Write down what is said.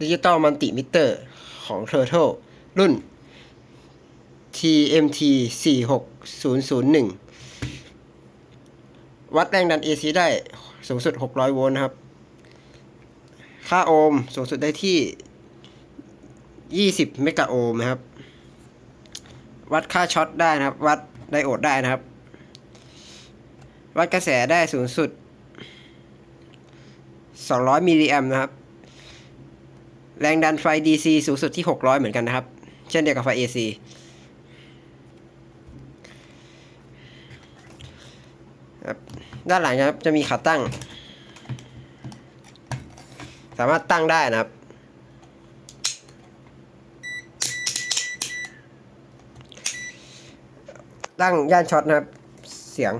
ดิจิตอลมัลติมิเตอร์ของ Turtle รุ่น TMT 46001 วัดแรงดัน AC ได้สูงสุด 600 โวลต์นะครับ ค่าโอห์มสูงสุดได้ที่ 20 เมกะโอห์มนะครับ วัดค่าช็อตได้นะครับ วัดไดโอดได้นะครับ วัดกระแสได้สูงสุด 200 มิลลิแอมนะครับ แรงดันไฟ DC สูงสุดที่ 600 เหมือนกันนะครับ เช่นเดียวกับไฟ AC ด้านหลังนะครับจะมีขาตั้ง สามารถตั้งได้นะครับ ตั้งย่านช็อตนะครับ เสียง